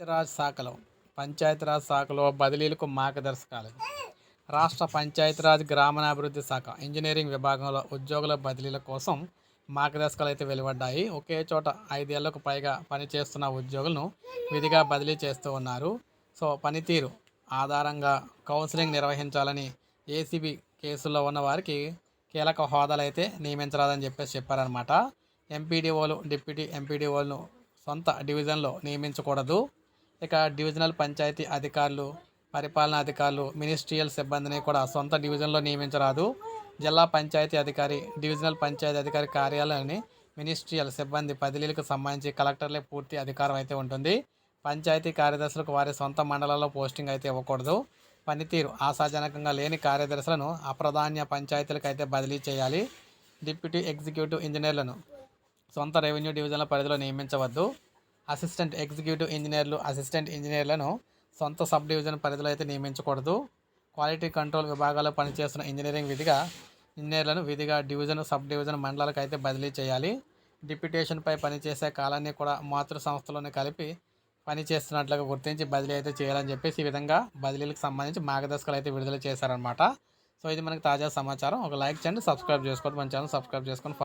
పంచాయతీరాజ్ శాఖలో పంచాయతీరాజ్ శాఖలో బదిలీలకు మార్గదర్శకాలు. రాష్ట్ర పంచాయతీరాజ్ గ్రామీణాభివృద్ధి శాఖ ఇంజనీరింగ్ విభాగంలో ఉద్యోగుల బదిలీల కోసం మార్గదర్శకాలు అయితే వెలువడ్డాయి. ఒకే చోట ఐదేళ్ళకు పైగా పనిచేస్తున్న ఉద్యోగులను విధిగా బదిలీ చేస్తూ ఉన్నారు. సో పనితీరు ఆధారంగా కౌన్సిలింగ్ నిర్వహించాలని ఏసీబీ కేసుల్లో ఉన్న వారికి కీలక హోదాలు అయితే నియమించరాదని చెప్పేసి చెప్పారనమాట ఎంపీడీఓలు డిప్యూటీ ఎంపీడీఓలను సొంత డివిజన్లో నియమించకూడదు. ఇక డివిజనల్ పంచాయతీ అధికారులు పరిపాలనా అధికారులు మినిస్ట్రియల్ సిబ్బందిని కూడా సొంత డివిజన్లో నియమించరాదు. జిల్లా పంచాయతీ అధికారి డివిజనల్ పంచాయతీ అధికారి కార్యాలయాన్ని మినిస్ట్రియల్ సిబ్బంది బదిలీలకు సంబంధించి కలెక్టర్లే పూర్తి అధికారం అయితే ఉంటుంది. పంచాయతీ కార్యదర్శులకు వారి సొంత మండలాల్లో పోస్టింగ్ అయితే ఇవ్వకూడదు. పనితీరు ఆశాజనకంగా లేని కార్యదర్శులను అప్రధాన్య పంచాయతీలకు అయితే బదిలీ చేయాలి. డిప్యూటీ ఎగ్జిక్యూటివ్ ఇంజనీర్లను సొంత రెవెన్యూ డివిజన్ల పరిధిలో నియమించవద్దు. అసిస్టెంట్ ఎగ్జిక్యూటివ్ ఇంజనీర్లు అసిస్టెంట్ ఇంజనీర్లను సొంత సబ్ డివిజన్ పరిధిలో అయితే నియమించకూడదు. క్వాలిటీ కంట్రోల్ విభాగాల్లో పనిచేస్తున్న ఇంజనీరింగ్ విధిగా ఇంజనీర్లను విధిగా డివిజన్ సబ్ డివిజన్ మండలాలకు అయితే బదిలీ చేయాలి. డిప్యుటేషన్పై పనిచేసే కాలాన్ని కూడా మాతృ సంస్థలోనే కలిపి పని చేస్తున్నట్లుగా గుర్తించి బదిలీ అయితే చేయాలని చెప్పేసి ఈ విధంగా బదిలీలకు సంబంధించి మార్గదర్శకాలు అయితే విడుదల చేశారనమాట సో ఇది మనకు తాజా సమాచారం. ఒక లైక్ చేయండి సబ్స్క్రైబ్ చేసుకోవద్దు. మన ఛానల్ సబ్స్క్రైబ్ చేసుకొని